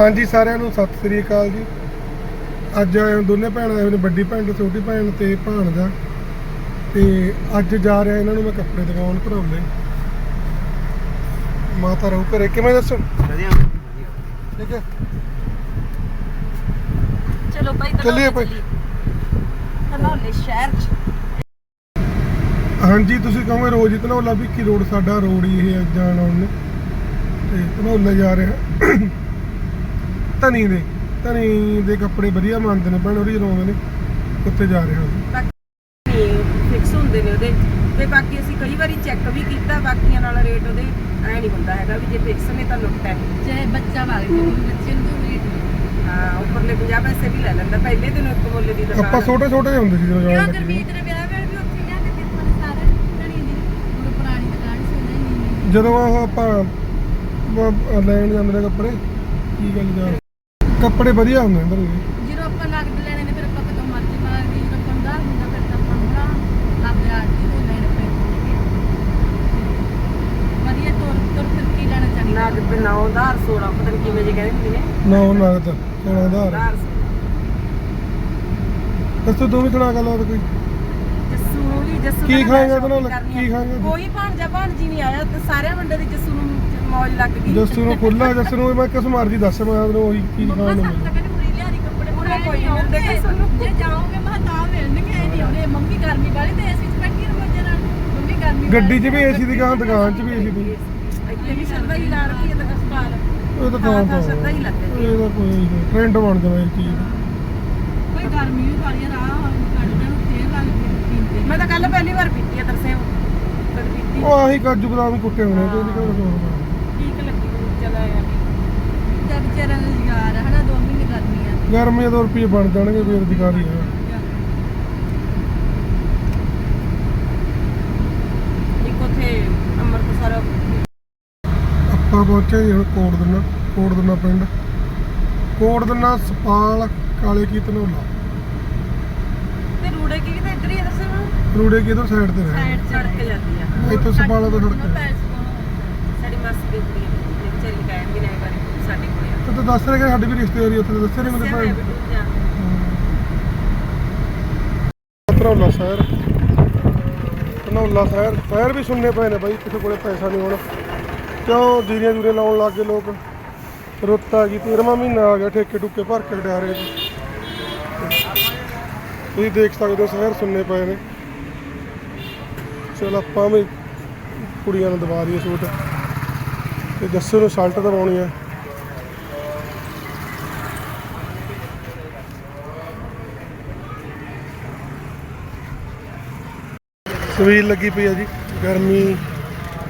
ਹਾਂਜੀ ਸਾਰਿਆਂ ਨੂੰ ਸਤਿ ਸ੍ਰੀ ਅਕਾਲ ਜੀ। ਅੱਜ ਆਏ ਹਾਂ ਦੋਨੇ ਭੈਣਾਂ ਆਏ ਨੇ ਵੱਡੀ ਭੈਣ ਤੇ ਛੋਟੀ ਭੈਣ ਤੇ ਭਾਣਜਾ। ਤੇ ਅੱਜ ਜਾ ਰਿਹਾ ਇਹਨਾਂ ਨੂੰ ਮੈਂ ਕੱਪੜੇ ਦਿਵਾਉਣ ਭਰਾਉਂਦੇ। ਮਾਤਾ ਰਹੂ ਘਰੇ ਕਿਵੇਂ ਦੱਸੋ? ਵਧੀਆ। ਠੀਕ ਹੈ। ਚਲੋ ਭਾਈ ਚੱਲੀਏ ਭਾਈ। ਧਨੌਲੇ ਸ਼ਹਿਰ ਚ। ਹਾਂਜੀ ਤੁਸੀਂ ਕਹੋਗੇ ਰੋਜ਼ ਧਨੌਲਾ ਵੀ ਕੀ ਰੋਡ ਸਾਡਾ ਰੋਡ ਹੀ ਇਹ ਜਾਣ ਆਉਣ ਨੂੰ। ਤੇ ਧਨੌਲਾ ਜਾ ਰਿਹਾ। ਧਨੀ ਦੇ ਧਨੀ ਦੇ ਕੱਪੜੇ ਵਧੀਆ ਮੰਨਦੇ ਨੇ ਭੈਣ ਉਹਦੀ ਰੋਂਦੇ ਨੇ ਉੱਥੇ ਜਾ ਰਿਹਾ ਅਸੀਂ ਫਿਕਸ ਹੁੰਦੇ ਨੇ ਉਹਦੇ ਤੇ ਬਾਕੀ ਅਸੀਂ ਕਈ ਵਾਰੀ ਚੈੱਕ ਵੀ ਕੀਤਾ ਬਾਕੀਆਂ ਨਾਲ ਰੇਟ ਉਹਦੇ ਐ ਨਹੀਂ ਹੁੰਦਾ ਹੈਗਾ ਵੀ ਜੇ ਫਿਕਸ ਨੇ ਤਾਂ ਲੁੱਟ ਹੈ। ਚਾਹੇ ਬੱਚਾ ਵਾਲੇ ਨੂੰ ਬੱਚੇ ਨੂੰ ਵੀ। ਹਾਂ ਉੱਪਰਲੇ 50 ਪੈਸੇ ਵੀ ਲੈ ਲੈਂਦਾ ਪਹਿਲੇ ਦਿਨ ਇੱਕ ਮੁੱਲ ਦੀ ਦੁਕਾਨ। ਆਪਾਂ ਛੋਟੇ ਛੋਟੇ ਹੁੰਦੇ ਸੀ ਜਦੋਂ ਕਿਉਂ ਲੱਗੇ ਗੁਰਮੀਤ ਦੇ ਵਿਆਹ ਵੇਲੇ ਵੀ ਉੱਥੇ ਗਿਆ ਤੇ ਕਿਸਮਤ ਸਾਰੇ ਧਣੀ ਦੀ ਉਹ ਪੁਰਾਣੀ ਦੁਕਾਨ ਸੀ ਉਹਨੇ ਨੀਵੀਂ ਜਦੋਂ ਉਹ ਆਪਾਂ ਲੈਣ ਜਾਂਦੇ ਨੇ ਕੱਪੜੇ ਕੀ ਗੱਲ ਜਾ ਕੱਪੜੇ ਵਧੀਆ ਹੁੰਦੇ ਅੰਦਰ ਵੀ ਜਦੋਂ ਆਪਾਂ ਨਗਦ ਲੈਣੇ ਨੇ ਫਿਰ ਆਪਾਂ ਕਦੋਂ ਮਰਜ਼ੀ ਮਾਰਦੀ ਜਦੋਂ ਪੰਦਾ ਹੁੰਦਾ ਫਿਰ ਤਾਂ ਪੰਦਾ ਆਪਦੇ ਆਦਮੀ ਤੋਂ ਲੈਣੇ ਪੈਂਦੇ ਵਧੀਆ ਤੁਰ ਤੁਰ ਫਿਰ ਕੀ ਲੈਣਾ ਚਾਹੀਦਾ ਨਗਦ ਤੇ 9 ਉਧਾਰ 16 ਪਤਾ ਨਹੀਂ ਕਿਵੇਂ ਜੇ ਕਹਿੰਦੇ ਹੁੰਦੇ ਨੇ ਨਾ ਉਹ ਨਗਦ 16000 ਉਧਾਰ ਦੱਸੋ ਤੂੰ ਵੀ ਸੁਣਾ ਗੱਲ ਹੋਰ ਕੋਈ ਜੱਸੂ ਨੂੰ ਵੀ ਜੱਸੂ ਕੀ ਦਾ ਖਾਏਗਾ shopping ਉਹਦੇ ਨਾਲ? ਕਰਨੀ ਆ। ਕੀ ਖਾਏਗਾ? ਕੋਈ ਭਾਂਜਾ ਭਾਂਜੀ ਨਹੀਂ ਆਇਆ ਤੇ ਸਾਰਿਆਂ ਮੁੰਡੇ ਦੀ ਜੱਸੂ ਨੂੰ ਮੌਜ ਲੱਗ ਗਈ। ਜੱਸੂ ਨੂੰ ਖੁੱਲਾ ਜੱਸੂ ਨੂੰ ਮੈਂ ਕਿਸ ਮਰਜ਼ੀ ਦੱਸ ਮੈਂ ਉਹਨੂੰ ਉਹੀ ਮੰਮਾ ਖਾਣ ਨੂੰ ਸਾਨੂੰ ਤਾਂ ਮਿਲੇ। ਕਹਿੰਦੇ ਪੂਰੀ ਲਿਆਰੀ ਕੱਪੜੇ ਹੁਣ ਹੁਣ ਕੋਈ ਕੋਈ ਨੀ ਮਿਲਦੇ ਮਿਲਦੇ ਕਿਸੇ ਨੂੰ। ਜੇ ਜਾਓਗੇ ਮੈਂ ਤਾਂ ਮਿਲਣਗੇ ਇਹ ਨਹੀਂ ਉਹਨੇ ਮੰਮੀ ਗਰਮੀ ਵਾਲੀ ਤੇ ਏਸੀ ਚ ਬੈਠੀ ਰਹੋ ਜਰਾ। ਮੰਮੀ ਗਰਮੀ ਗੱਡੀ 'ਚ ਵੀ ਏਸੀ ਦੀ ਗਾਂ ਦੁਕਾਨ 'ਚ ਵੀ ਏਸੀ ਦੀ। ਇੱਥੇ ਵੀ ਸ਼ਰਦਾ ਹੀ ਲਾ ਰੱਖੀ ਹੈ ਤਾਂ ਹਸਪਤਾਲ ਇਹ ਤਾਂ ਕੰਮ ਥਾਂ ਸ਼ਰਧਾ ਹੀ ਲੱਗ ਜਾਂਦੀ ਇਹ ਤਾਂ ਕੋਈ ਟ੍ਰੈਂਡ ਬਣ ਜਾਵੇ ਇਹ ਚੀਜ਼। ਕੋਈ ਗਰਮੀ ਵੀ ਵਾਲੀ ਰਾਹ ਕੱਢਣ ਨੂੰ ਤੇਲ ਲੱਗ ਗਈ ਪੀਂਦੇ ਮੈਂ ਤਾਂ ਕੱਲ ਪਹਿਲੀ ਵਾਰ ਪੀਤੀ ਹੈ ਦਰਸੇ ਉਹ ਆਹੀ ਕਾਜੂ ਬਦਾਮ ਕੁੱਟੇ ਹੋਣੇ ਤੇ ਉਹਦੀ ਕਿਹੜਾ ਸੋਰ ਪਾਉਣਾ। ਠੀਕ ਲੱਗੀ ਮੈਨੂੰ ਚਲ ਆਇਆ ਤੇ ਵਿਚਾਰਿਆਂ ਨੂੰ ਰੁਜ਼ਗਾਰ ਹੈ ਹਨਾ ਦੋ ਮਹੀਨੇ ਗਰਮੀ ਆ ਗਰਮੀਆਂ ਦੇ ਰੁਪਏ ਬਣ ਜਾਣਗੇ ਇੱਕ ਉਥੇ ਅੰਮ੍ਰਿਤਸਰ ਆਪਾਂ ਪਹੁੰਚੇ ਜੀ ਹੁਣ ਕੋਟ ਦਿਨਾ ਕੋਟ ਦਿਨਾ ਪਿੰਡ। ਕੋਟ ਦਿਨਾ ਸਪਾਲ ਕਾਲੇ ਕੀ ਧਨੋਲਾ। ਤੇ ਰੂੜੇ ਕੀ ਤੇ ਇੱਧਰ ਹੀ ਆ ਦਰਸੇ ਨੂੰ ਰੂੜੇ ਕੀ ਇਧਰ ਸਾਈਡ ਤੇ ਰਹੇ ਸਾਈਡ ਸੜਕ ਜਾਂਦੀ ਆ। ਇੱਥੋਂ ਸਪਾਲਾ ਤੋਂ ਸੜਕ। ਹੈ। ਸਾਡੀ ਮਾਸੀ ਦੀ ਕੁੜੀ ਹੈ ਵਿਚਾਰੀ ਕਹਿਣ ਵੀ ਨਹੀਂ ਬਾਰੇ। ਆ ਤੇ ਤੂੰ ਦੱਸ ਰਿਹਾ ਕਿ ਸਾਡੀ ਵੀ ਰਿਸ਼ਤੇਦਾਰੀ ਉੱਥੇ ਦੱਸੇ ਨਹੀਂ ਮੇਰੇ ਦੱਸਿਆ ਵੀ ਤੂੰ ਜਾ। ਧਨੌਲਾ ਸ਼ਹਿਰ। ਧਨੌਲਾ ਸ਼ਹਿਰ। ਸ਼ਹਿਰ ਵੀ ਸੁਣਨੇ ਪਏ ਨੇ ਬਾਈ ਕਿਸੇ ਕੋਲੇ ਪੈਸਾ ਨਹੀਂ ਹੋਣਾ। ਕਿਉਂ ਜੀਰੀਆਂ ਜੂਰੇ ਲਾਉਣ ਲੱਗ ਗਏ ਲੋਕ? ਰੁੱਤ ਆ ਗਈ 13ਵਾਂ ਮਹੀਨਾ ਆ ਗਿਆ ਠੇਕੇ ਟੁੱਕੇ ਭਰ ਕੇ ਡਿਆਰੇ ਚ ਤੁਸੀਂ ਦੇਖ ਸਕਦੇ ਹੋ ਸ਼ਹਿਰ ਸੁਣਨੇ ਪਏ ਨੇ। ਚਲ ਆਪਾਂ ਵੀ ਕੁੜੀਆਂ ਨੂੰ ਦਵਾ ਦਈਏ ਸੂਟ। ਤੇ ਜੱਸੂ ਨੂੰ ਸ਼ਰਟ ਦਵਾਉਣੀ ਆ। ਸਵੀਲ ਲੱਗੀ ਪਈ ਆ ਜੀ ਗਰਮੀ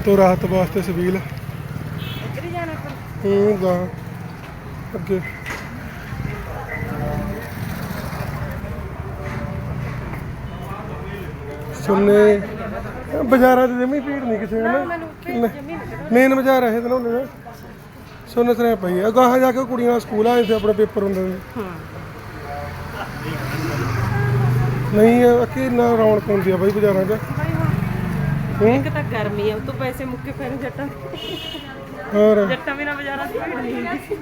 ਤੋਂ ਰਾਹਤ ਵਾਸਤੇ ਸਵੀਲ। ਇੱਧਰ ਹੀ ਜਾਣਾ ਫਿਰ ਹੂੰ ਗਾ। ਅੱਗੇ। ਸੁਣਨੇ ਬਾਜ਼ਾਰਾਂ 'ਚ ਜਮੀ ਭੀੜ ਨਹੀਂ ਕਿਸੇ ਨੇ ਮੇਨ ਬਾਜ਼ਾਰ ਹੈ ਇਹਦਾ ਨਾ ਸੁਣਨੇ ਸਰੇ ਪਈ ਆ। ਗਾਹਾਂ ਜਾ ਕੇ ਕੁੜੀਆਂ ਸਕੂਲ ਆਏ ਤੇ ਆਪਣੇ ਪੇਪਰ ਹੁੰਦੇ ਨੇ ਨਹੀਂ ਅੱਕੀ ਨਾ ਰੌਣਕ ਹੁੰਦੀ ਆ ਬਾਈ ਬਾਜ਼ਾਰਾਂ 'ਚ। ਇੱਕ ਤਾਂ ਗਰਮੀ ਆ ਉਹ ਤੋਂ ਪੈਸੇ ਮੁੱਕੇ ਪਏ ਨੇ ਜੱਟਾਂ ਦੇ। ਹੋਰ? ਜੱਟਾਂ ਬਿਨਾ ਬਾਜ਼ਾਰਾਂ 'ਚ ਭੀੜ ਨਹੀਂ ਹੁੰਦੀ।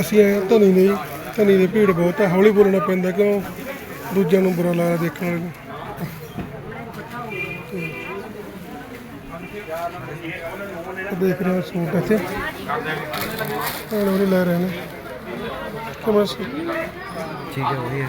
ਅਸੀਂ ਆਏ ਹਾਂ ਧਨੀ ਦੇ ਭੀੜ ਬਹੁਤ ਹੈ ਹੌਲੀ ਬੋਲਣਾ ਪੈਂਦਾ ਕਿਉਂ? ਦੂਜਿਆਂ ਨੂੰ ਬੁਰਾ ਲੱਗਦਾ ਦੇਖਣ ਵਾਲੇ ਨੂੰ। ਤੇ ਦੇਖ ਰਹੇ ਹਾਂ ਸੂਟ ਇੱਥੇ। ਹੁਣ ਉਹ ਲੈ ਰਹੇ ਨੇ। ਕਿਵੇਂ ਸੂ- ਠੀਕ ਹੈ ਵਧੀਆ।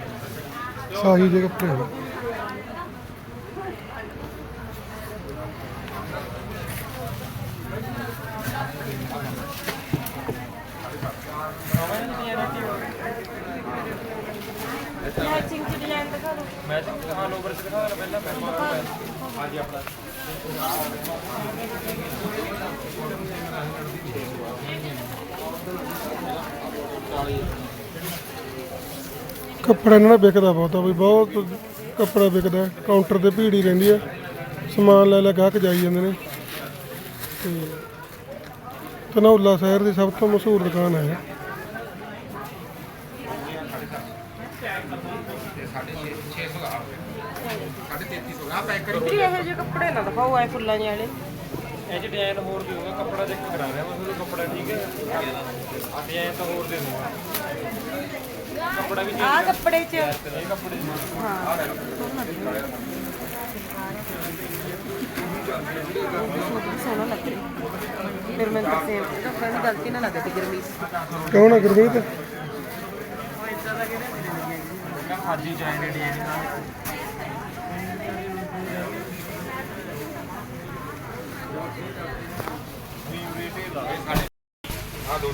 ਸਾਹੀ ਜਿਹੇ ਕੱਪੜੇ ਹੁੰਦੇ ਮੈਚਿੰਗ ਚ ਡਿਜ਼ਾਈਨ ਦਿਖਾ ਦਿਓ। ਮੈਚਿੰਗ ਦਿਖਾ ਲਓ ਵਰਕ ਦਿਖਾ ਲਓ ਪਹਿਲਾਂ ਮੈਂ ਹਾਂਜੀ ਆਪਣਾ ਕੱਪੜਾ ਇਹਨਾਂ ਦਾ ਵਿਕਦਾ ਬਹੁਤ ਆ ਵੀ ਬਹੁਤ ਕੱਪੜਾ ਵਿਕਦਾ ਕਾਊਂਟਰ ਤੇ ਭੀੜ ਹੀ ਰਹਿੰਦੀ ਆ ਸਮਾਨ ਲੈ ਲੈ ਗਾਹਕ ਜਾਈ ਜਾਂਦੇ ਨੇ। ਤੇ ਧਨੌਲਾ ਸ਼ਹਿਰ ਦੀ ਸਭ ਤੋਂ ਮਸ਼ਹੂਰ ਦੁਕਾਨ ਹੈ ਇਹ। ਜਿਹੇ ਕੱਪੜੇ ਨਾ ਦਿਖਾਓ ਐ ਫੁੱਲਾਂ ਜਿਹੇ ਵਾਲੇ। ਇਹ ਚ ਡਿਜ਼ਾਈਨ ਹੋਰ ਵੀ ਹੋਗਾ ਕੱਪੜਾ ਚੈੱਕ ਕਰਾ ਰਿਹਾ ਮੈਂ ਤੁਹਾਨੂੰ ਕੱਪੜਾ ਠੀਕ ਹੈ। ਡਿਜ਼ਾਈਨ ਤਾਂ ਹੋਰ ਦੇ ਦੂੰਗਾ। ਆਹ ਕੱਪੜੇ 'ਚ। ਇਹ ਕੱਪੜੇ ਹਾਂ ਸੋਹਣਾ ਲੱਗ ਰਿਹਾ ਫਿਰ ਮੈਂ ਤਾਂ ਸੇਮ ਇਹਦਾ ਫਰੈਂਡ ਗਲਤੀ ਨਾ ਲੱਗੇ ਤੇ ਗਰਮੀਸ ਕੌਣ ਆ। ਗੁਰਮੀਤ ਨਾਲ ਹੋਏ ਨੇ ਦੂਰ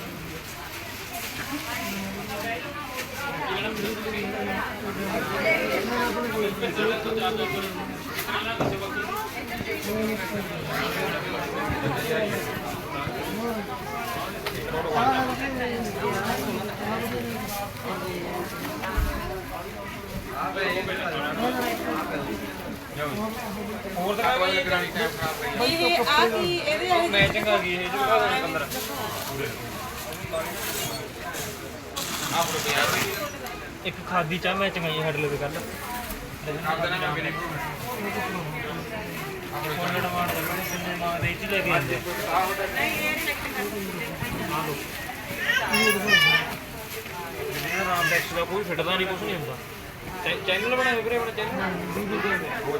ਹੋਰ ਤਾਂ ਕੋਈ ਇਹ ਆ ਕੀ ਇਹਦੇ ਵਾਲੇ ਮੈਚਿੰਗ ਆ ਗਈ ਇਹ ਜੋ ਦਿਖਾ ਦੇਣਾ 15 ਇੱਕ ਖਾਦੀ ਚਾਹ ਮੈਚਿੰਗ ਆਈ ਸਾਡੇ ਲਈ ਕੱਲ ਕੋਲ ਡਮਾਂਡ ਦੇ ਕਿੰਨੇ ਮੰਗਦੇ ਇਹ ਚ ਲੈ ਕੇ ਆਂਦੇ ਇਹ ਰਾਮ ਡੈਕਸ ਦਾ ਕੋਈ ਫਿੱਟਦਾ ਨਹੀਂ ਕੁਝ ਨਹੀਂ ਹੁੰਦਾ। ਚੈਨਲ ਬਣਾਏ ਵੀਰੇ ਆਪਣਾ ਚੈਨਲ?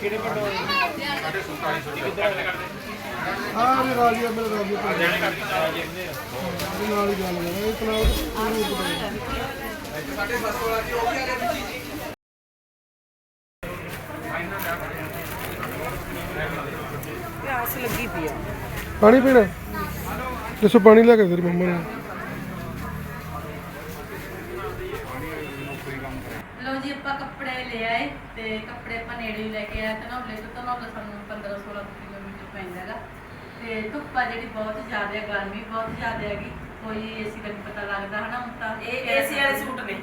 ਕਿਹੜੇ ਪਿੰਡ ਵਾਲੇ ਹਾਂ। ਵੀ ਰਾਜੀ ਆ ਮੇਰੇ ਰਾਜੀ ਆ ਜਾਣੇ ਕਰਦੇ ਆ ਜਾਂਦੇ ਆ ਇਹਦੇ ਨਾਲ ਹੀ ਗੱਲ ਕਰਾਂ ਇਹ ਤਨਾਵ ਪਿਆਸ ਲੱਗੀ ਪਈ ਆ। ਪਾਣੀ ਪੀਣਾ? ਦੱਸੋ ਪਾਣੀ ਲੈ ਕੇ ਤੇਰੀ ਮੰਮਾ ਨੂੰ। ਲੋ ਜੀ ਆਪਾਂ ਕੱਪੜੇ ਲੈ ਆਏ ਤੇ ਕੱਪੜੇ ਆਪਾਂ ਨੇੜੇ ਹੀ ਲੈ ਕੇ ਆਏ ਧਨੌਲੇ ਤੋਂ ਧਨੌਲਾ ਸਾਨੂੰ 15 16 ਕਿਲੋਮੀਟਰ ਪੈਂਦਾ ਹੈਗਾ। ਤੇ ਧੁੱਪਾ ਜਿਹੜੀ ਬਹੁਤ ਜ਼ਿਆਦਾ ਗਰਮੀ ਬਹੁਤ ਜ਼ਿਆਦਾ ਹੈਗੀ। ਕੋਈ ਏਸੀ ਦਾ ਨਹੀਂ ਪਤਾ ਲੱਗਦਾ ਹਨਾ ਹੁਣ ਤਾਂ ਇਹ ਏਸੀ ਵਾਲੇ ਸੂਟ ਨੇ।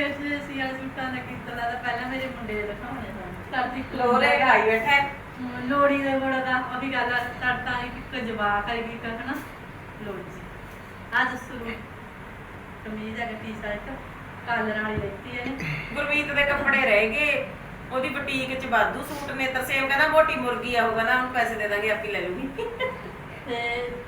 ਏਸੀ ਵਾਲੇ ਸੂਟਾਂ ਦਾ ਕਿੱਤਾ ਲੱਗਦਾ? ਪਹਿਲਾਂ ਮੇਰੇ ਮੁੰਡੇ ਦੇ ਦਿਖਾਉਣੇ ਸਨ ਕਰਦੀ ਲੋਰੇ ਗਾਈ ਬੈਠਾ ਲੋੜੀ ਦੇ ਬੜਾ ਦਾ ਉਹਦੀ ਗੱਲ ਤੜਤਾ ਇੱਕ ਜਵਾਕ ਹੈ ਕੀ ਕਰਨਾ ਲੋੜੀ ਅੱਜ ਸ਼ੁਰੂ। ਕਮੀਜ਼ ਹੈ ਟੀ-ਸ਼ਰਟ ਕਾਲਰ ਵਾਲੀ ਲੈਤੀ ਹੈ ਗੁਰਮੀਤ ਦੇ ਕੱਪੜੇ ਰਹਿ ਗਏ। ਉਹਦੀ ਬੁਟੀਕ 'ਚ ਵਾਧੂ ਸੂਟ ਨੇ ਤਰਸੇਮ ਕਹਿੰਦਾ ਮੋਟੀ ਮੁਰਗੀ ਆਊਗਾ ਨਾ ਉਹਨੂੰ ਪੈਸੇ ਦੇ ਦਾਂਗੇ ਆਪੀ ਲੈ ਲੂਗੀ ਤੇ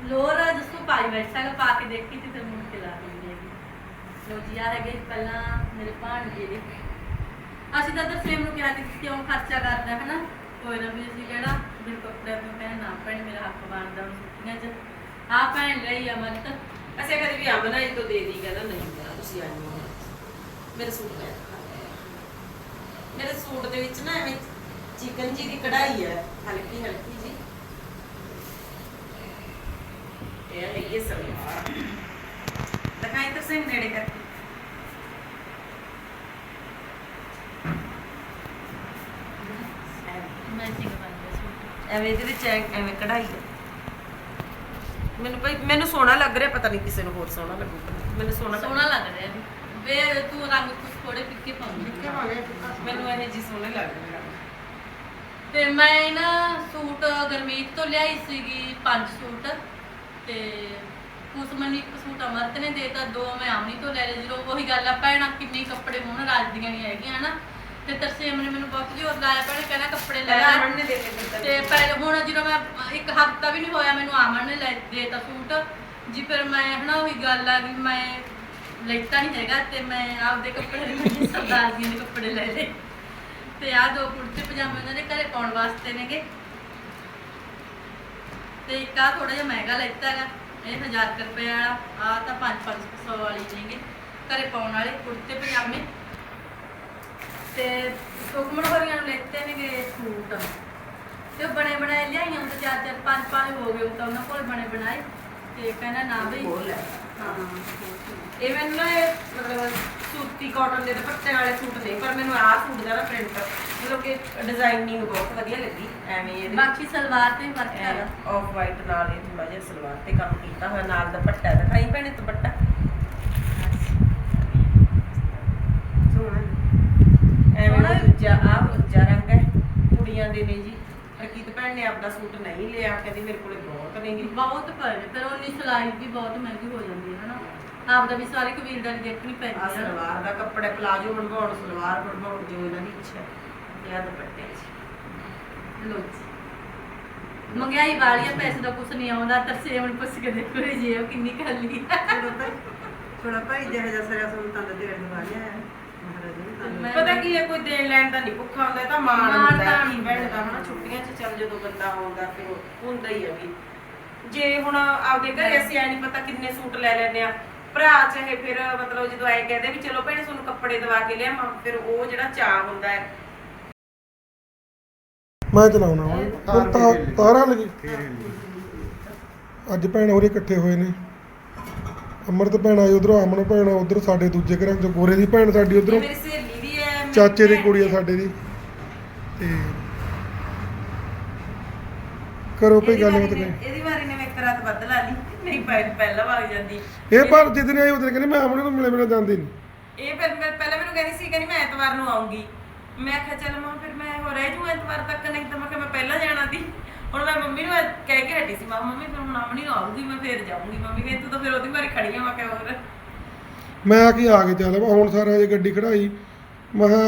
ਲੋਰ ਜਿਸੂ ਪਾਈ ਬੈਠਾ ਹੈਗਾ ਪਾ ਕੇ ਦੇਖੀ ਤੇ ਮੁੜ ਕੇ ਲਾ ਦਿੰਦੀ ਹੈਗੀ। ਲੋ ਜੀ ਆ ਹੈਗੇ ਪਹਿਲਾਂ ਮੇਰੇ ਭਾਣਜੇ ਦੇ। ਅਸੀਂ ਤਾਂ ਤਾਂ ਫਰੇਮ ਨੂੰ ਕਿਹਾ ਕਿ ਕਿਉਂ ਖਰਚਾ ਕਰਦਾ ਹੈ ਨਾ ਕੋਈ ਨਾ ਵੀ ਅਸੀਂ ਕਿਹੜਾ? ਬਿਲ ਕੱਪੜੇ ਤੋਂ ਕਹਿ ਪੈਣ ਮੇਰਾ ਹੱਕ ਬਣਦਾ ਹੁਣ ਛੁੱਟੀਆਂ 'ਚ। ਆ ਭੈਣ ਲਈ ਅਮਰਤ ਅਸੀਂ ਕਦੇ ਵੀ ਅੰਬ ਨਾ ਤੋਂ ਦੇ ਦੀ ਕਹਿੰਦਾ ਨਹੀਂ ਕਹਿੰਦਾ ਤੁਸੀਂ ਆ ਜਾਓ ਮੇਰੇ ਸੂਟ ਲੈ ਮੇਰੇ ਸੂਟ ਦੇ ਵਿੱਚ ਨਾ ਐਵੇਂ ਚਿਕਨ ਜੀ ਦੀ ਕਢਾਈ ਹੈ ਹਲਕੀ ਹਲਕੀ ਜੀ ਇਹ ਹੈ ਸਲਵਾਰ। ਦਿਖਾਈ ਤਾਂ ਸਹੀ ਨੇੜੇ ਕਰਕੇ ਮੈਚਿੰਗ ਬਣਦਾ ਸੂਟ ਐਵੇਂ ਇਹਦੇ ਵਿੱਚ ਐ- ਐਵੇਂ ਕਢਾਈ ਹੈ ਮੈਨੂੰ ਭਾਈ ਮੈਨੂੰ ਸੋਹਣਾ ਲੱਗ ਰਿਹਾ ਪਤਾ ਨਹੀਂ ਕਿਸੇ ਨੂੰ ਹੋਰ ਸੋਹਣਾ ਲੱਗੂਗਾ ਮੈਨੂੰ ਸੋਹਣਾ ਸੋਹਣਾ ਲੱਗ ਰਿਹਾ ਵੇ ਤੂੰ ਰੰਗ ਕੁਝ ਥੋੜੇ ਫਿੱਕੇ ਪਾਉਂਦੀ ਮੈਨੂੰ ਇਹ ਜੀ ਸੋਹਣੇ ਲੱਗ ਰਿਹਾ ਤੇ ਮੈਂ ਨਾ ਸੂਟ ਗਰਮੀਤ ਤੋਂ ਲਿਆਈ ਸੀਗੀ ਪੰਜ ਸੂਟ। ਤੇ ਉਸ ਮੈਨੂੰ ਇੱਕ ਸੂਟ ਅਮਰਤ ਨੇ ਦੇਤਾ ਦੋ ਮੈਂ ਆਮਨੀ ਤੋਂ ਲੈ ਲਏ। ਜਦੋਂ ਉਹੀ ਗੱਲ ਆ ਭੈਣਾਂ ਕਿੰਨੇ ਕੱਪੜੇ ਹੁਣ ਰਾਜਦੀਆਂ ਨਹੀਂ ਹੈਗੀਆਂ ਹਨਾ? ਤੇ ਤਰਸੇਮ ਨੇ ਮੈਨੂੰ ਬਹੁਤ ਜ਼ੋਰ ਲਾਇਆ ਭੈਣੇ ਕਹਿੰਦਾ ਕੱਪੜੇ ਲੈ ਲੈ। ਅਮਨ ਨੇ ਦੇ ਕੇ ਦਿੱਤਾ। ਤੇ ਪਹਿਲੇ ਹੁਣ ਜਦੋਂ ਮੈਂ ਇੱਕ ਹਫਤਾ ਵੀ ਨਹੀਂ ਹੋਇਆ ਮੈਨੂੰ ਆਮਨ ਨੇ ਲੈ ਦੇਤਾ ਸੂਟ ਜੀ ਫਿਰ ਮੈਂ ਹਨਾ ਉਹੀ ਗੱਲ ਆ ਵੀ ਮੈਂ ਲੈਤਾ ਨਹੀਂ ਹੈਗਾ ਤੇ ਮੈਂ ਆਪਦੇ ਕੱਪੜੇ ਨਹੀਂ ਸਰਦਾਰ ਜੀ ਦੇ ਕੱਪੜੇ ਲੈ ਲਏ। ਤੇ ਆਹ ਦੋ ਕੁੜਤੇ ਪਜਾਮੇ ਉਹਨਾਂ ਦੇ ਘਰੇ ਪਾਉਣ ਵਾਸਤੇ ਨੇਗੇ। ਤੇ ਇੱਕ ਆ ਥੋੜਾ ਜਿਹਾ ਮਹਿੰਗਾ ਲੈਤਾ ਹੈਗਾ ਇਹ 1000 ਰੁਪਏ ਵਾਲਾ ਆ ਤਾਂ 5-500 ਵਾਲੀ ਨੇਗੇ। ਘਰੇ ਪਾਉਣ ਵਾਲੇ ਕੁੜਤੇ ਪਜਾਮੇ। ਤੇ ਸੁਖਮਨ ਹੋਰੀਆਂ ਨੂੰ ਲੈਤੇ ਨੇਗੇ ਸੂਟ। ਤੇ ਉਹ ਬਣੇ ਬਣਾਏ ਲਿਆਈਆਂ ਉਹ ਚਾਰ ਚਾਰ ਪੰਜ ਪੰਜ ਹੋ ਗਏ ਉਹ ਤਾਂ ਉਹਨਾਂ ਕੋਲ ਬਣੇ ਬਣਾਏ। ਤੇ ਕਹਿੰਦਾ ਨਾ ਬਈ। ਹੋਰ ਲੈ। ਹਾਂ ਇਹ ਮੈਨੂੰ ਨਾ ਇਹ ਮਤਲਬ ਸੂਤੀ ਕਾਟਨ ਦੇ ਦੁਪੱਟੇ ਵਾਲੇ ਸੂਟ ਨੇ ਪਰ ਮੈਨੂੰ ਆਹ ਸੂਟ ਦਾ ਨਾ ਪ੍ਰਿੰਟ ਮਤਲਬ ਕਿ ਡਿਜ਼ਾਈਨਿੰਗ ਬਹੁਤ ਵਧੀਆ ਲੱਗੀ ਐਵੇਂ ਇਹਦੇ ਬਾਕੀ ਸਲਵਾਰ ਤੇ ਵਰਕ ਹੈਗਾ। ਆਫ ਵਾਈਟ ਨਾਲ ਇਹ ਥੋੜਾ ਜਿਹਾ ਸਲਵਾਰ ਤੇ ਕੰਮ ਕੀਤਾ ਹੋਇਆ ਨਾਲ ਦੁਪੱਟਾ ਦਿਖਾਈ ਭੈਣੇ ਦੁਪੱਟਾ ਸੋਹਣਾ ਐਵੇਂ ਸੋਹਣਾ ਉਹ ਵੀ- ਦੂਜਾ ਆ ਦੂਜਾ ਰੰਗ ਹੈ ਕੁੜੀਆਂ ਦੇ ਨੇ ਜੀ। ਰਕੀਤ ਭੈਣ ਨੇ ਆਪਦਾ ਸੂਟ ਨਹੀਂ ਲਿਆ ਕਹਿੰਦੀ ਮੇਰੇ ਕੋਲੇ ਬਹੁਤ ਨੇ ਜੀ। ਬਹੁਤ ਪਰ ਫਿਰ ਉਹਨੀ ਸਿਲਾਈ ਵੀ ਬਹੁਤ ਮਹਿੰਗੀ ਹੋ ਜਾਂਦੀ ਹੈ ਹਨਾ? ਆਪਦਾ ਵੀ ਸਾਰੀ ਕਬੀਲਦਾਰੀ ਦੇਖਣੀ ਆ ਪੈਂਦੀ ਹੈ। ਸਲਵਾਰ ਦਾ ਕੱਪੜਾ ਪਲਾਜੋ ਬਣਵਾਉਣ ਸਲਵਾਰ ਬਣਵਾਉਣ ਜੋ ਇਹਨਾਂ ਦੀ ਇੱਛਾ ਇਹ ਆ ਦੁਪੱਟੇ ਚ। ਲੋ ਜੀ। ਮੰਗਿਆਈ ਵਾਲੀ ਆ ਪੈਸੇ ਦਾ ਕੁਛ ਨਹੀਂ ਆਉਂਦਾ ਤਰਸੇਮ ਨੂੰ ਪੁੱਛ ਕੇ ਦੇਖੋ ਇਹ ਜੇਬ ਕਿੰਨੀ ਖਾਲੀ ਹੈ। ਥੋੜਾ ਭਾਈ ਜਿਹੜਾ ਜਿਹਾ ਸਰਿਆ ਸੁਣ ਤਾਂ ਦੇ ਦਵਾ ਲਿਆ ਨੇ ਤਾਂ ਮੈਂ- ਪਤਾ ਕੀ ਹੈ ਕੋਈ ਦੇਣ ਲੈਣ ਦਾ ਨਹੀਂ ਭੁੱਖਾ ਹੁੰਦਾ ਇਹ ਤਾਂ ਮਾਣ ਮਾਣ ਹੁੰਦਾ ਤਾਂ ਭੈਣ ਦਾ ਹਨਾ ਛੁੱਟੀਆਂ 'ਚ ਚੱਲ ਜਦੋਂ ਬੰਦਾ ਆਉਂਦਾ ਫਿਰ ਉਹ ਹੁੰਦਾ ਹੀ ਆ ਵੀ। ਜੇ ਹੁਣ ਆਪਦੇ ਘਰੇ ਅਸੀਂ ਐ ਨਹੀਂ ਪਤਾ ਕਿੰਨੇ ਸੂਟ ਲੈ ਲੈਨੇ ਆ ਭਰਾ ਚਾਹੇ ਫਿਰ ਮਤਲਬ ਜਦੋਂ ਐ ਕਹਿੰਦੇ ਵੀ ਚਲੋ ਭੈਣੇ ਤੁਹਾਨੂੰ ਕੱਪੜੇ ਦਵਾ ਕੇ ਲਿਆਵਾਂ ਫਿਰ ਉਹ ਜਿਹੜਾ ਚਾਹ ਹੁੰਦਾ ਹੈ। ਮੈਂ ਚਲਾਉਣਾ ਹੁਣ ਤਾਂ ਤਾਰਾਂ ਲੱਗੀ। ਅੱਜ ਭੈਣ ਹੋਰੇ ਇਕੱਠੇ ਹੋਏ ਨੇ। ਅਮਰਤ ਭੈਣ ਆਈ ਉਧਰੋਂ ਅਮਨ ਭੈਣ ਉਧਰ ਸਾਡੇ ਦੂਜੇ ਘਰਾਂ ਚੋਂ ਗੋਰੇ ਦੀ ਭੈਣ ਸਾਡੀ ਉਧਰੋਂ। ਮੇਰੀ ਸਹੇਲੀ ਚਾਚੇ ਦੀ ਕੁੜੀ ਆ ਸਾਡੇ ਦੀ। ਤੇ ਕਰੋ ਕੋਈ ਇਹਦੀ ਗੱਲ ਵਾਰੀ ਬਾਤ ਨੇ- ਕਰੇ ਇਹਦੀ ਵਾਰੀ ਨੇ ਮੈਂ ਇੱਕ ਰਾਤ ਵੱਧ ਲਾ ਲਈ ਨਹੀਂ ਪਹਿ- ਪਹਿਲਾਂ ਵਗ ਜਾਂਦੀ। ਇਹ ਪਰ ਜਿੱਦਣ ਆਈ ਉਦੋਂ ਕਹਿੰਦੇ ਮੈਂ ਅਮਨ ਨੂੰ ਮਿਲੇ ਮਿਲੇ ਜਾਂਦੀ ਨਹੀਂ ਇਹ ਫਿਰ ਮੈਂ ਪਹਿਲਾਂ ਮੈਨੂੰ ਕਹਿੰਦੀ ਸੀ ਕਹਿੰਦੀ ਮੈਂ ਐਤਵਾਰ ਨੂੰ ਆਉਂਗੀ ਮੈਂ ਆਖਿਆ ਚੱਲ ਮਾਂ ਫਿਰ ਮੈਂ ਹੋ ਰਹਿ ਜੂ ਐਤਵਾਰ ਤੱਕ ਨਹੀਂ ਤਾਂ ਮੈਂ ਕਿਹਾ ਮੈਂ ਪਹਿਲਾਂ ਜਾਣਾ ਸੀ। ਹੁਣ ਮੈਂ ਮੰਮੀ ਨੂੰ ਅੱਜ ਕਹਿ ਕੇ ਹਟੀ ਸੀ ਮਾਂ ਮੰਮੀ ਫਿਰ ਹੁਣ ਆਮਣੀ ਆਉਂਗੀ ਮੈਂ ਫੇਰ ਜਾਊਂਗੀ। ਮੰਮੀ ਕਹਿੰਦੀ ਤੂੰ ਤਾਂ ਫਿਰ ਉਹਦੀ ਵਾਰੀ ਖੜੀ ਆ ਮੈਂ ਕਿਹਾ ਹੋਰ। ਮੈਂ ਆ ਕੇ ਆ ਕੇ ਚੱਲ ਹੁਣ ਸਾਰਾ ਇਹ ਗੱਡੀ ਖੜਾਈ। ਮੈਂ ਕਿਹਾ